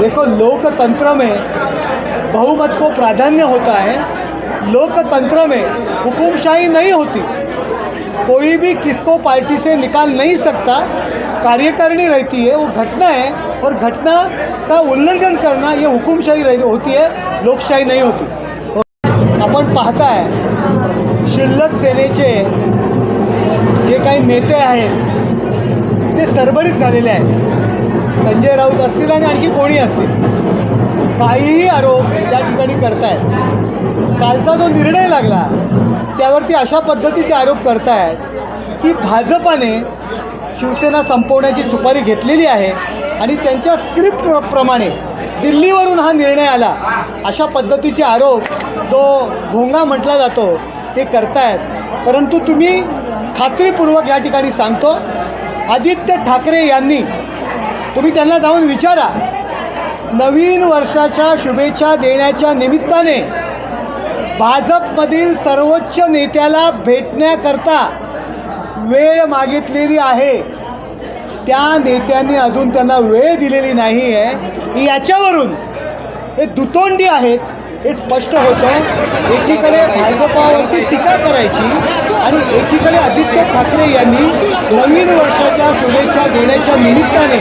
देखो लोकतंत्र में बहुमत को प्राधान्य होता है। लोकतंत्र में हुकुमशाही नहीं होती। कोई भी किसको पार्टी से निकाल नहीं सकता। कार्यकारिणी रहती है वो घटना है और घटना का उल्लंघन करना ये हुकुमशाही रह होती है लोकशाही नहीं होती। आपण पाहताय शिल्लक सेनेचे जे काही नेते आहेत ते सरबरीत झालेले आहेत। संजय राऊत असतील आणि आणखी कोणी असतील? काहीही आरोप त्या ठिकाणी करतायत. कालचा जो निर्णय लागला त्यावरती अशा पद्धतीचे आरोप करतायत की भाजपाने शिवसेना संपवण्याची सुपारी घेतलेली आहे आणि त्यांच्या स्क्रिप्ट प्रमाणे दिल्लीवरून हा निर्णय आला. अशा पद्धतीचे आरोप जो भोंगा म्हटला जातो ते करतायत. परंतु तुम्ही खात्रीपूर्वक या ठिकाणी सांगतो आदित्य ठाकरे यांनी तुम्ही त्यांना जाऊन विचारा नवीन वर्षाच्या शुभेच्छा देण्याच्या निमित्ताने भाजपमधील सर्वोच्च नेत्याला भेटण्याकरता वेळ मागितलेली आहे. त्या नेत्यांनी अजून त्यांना वेळ दिलेली नाही आहे याच्यावरून हे दुतोंडी आहेत हे स्पष्ट होतं. एकीकडे भाजपावरती टीका करायची आणि एकीकडे आदित्य ठाकरे यांनी नवीन वर्षाच्या शुभेच्छा देण्याच्या निमित्ताने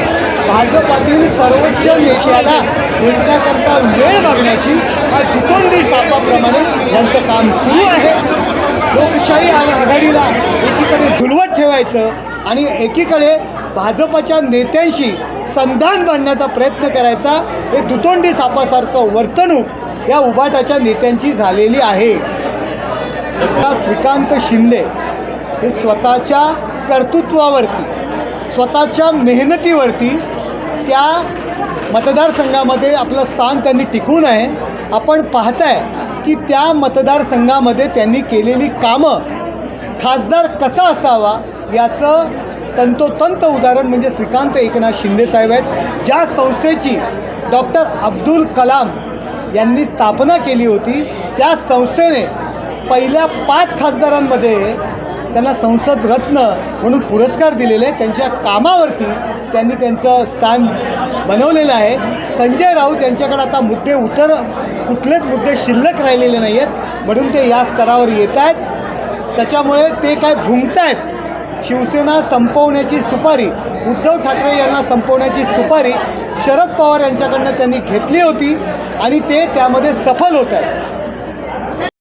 भाजपातील सर्वोच्च नेत्याला भेटण्याकरता वेळ मागण्याची हा दुतोंडी सापाप्रमाणे यांचं काम सुरू आहे. लोकशाही आणि आघाडीला एकीकडे झुलवत ठेवायचं आणि एकीकडे भाजपाच्या नेत्यांशी संधान बांधण्याचा प्रयत्न करायचा हे दुतोंडी सापासारखं वर्तणूक या उभाटाच्या नेत्यांची झालेली आहे. श्रीकांत शिंदे हे स्वतःच्या कर्तृत्वावरती स्वतःच्या मेहनतीवरती त्या मतदारसंघामध्ये आपलं स्थान त्यांनी टिकून आहे आपण पाहताय की त्या मतदारसंघामध्ये त्यांनी केलेली कामं खासदार कसा असावा याचं तंतोतंत उदाहरण म्हणजे श्रीकांत एकनाथ शिंदेसाहेब आहेत ज्या संस्थेची डॉक्टर अब्दुल कलाम यांनी स्थापना केली होती. त्या संस्थेने पहिल्या पाच खासदारांमध्ये त्यांना संसद रत्न म्हणून पुरस्कार दिलेले आहेत. त्यांच्या कामावरती त्यांनी त्यांचं स्थान बनवलेलं आहे. संजय राऊत यांच्याकडे आता मुद्दे उतर कुठलेच मुद्दे शिल्लक राहिलेले नाही आहेत म्हणून ते या स्तरावर येत आहेत. त्याच्यामुळे ते काय भुंकत आहेत शिवसेना संपवण्याची सुपारी उद्धव ठाकरे यांना संपवण्याची सुपारी शरद पवार यांच्याकडनं त्यांनी घेतली होती आणि ते त्यामध्ये सफल होत आहेत.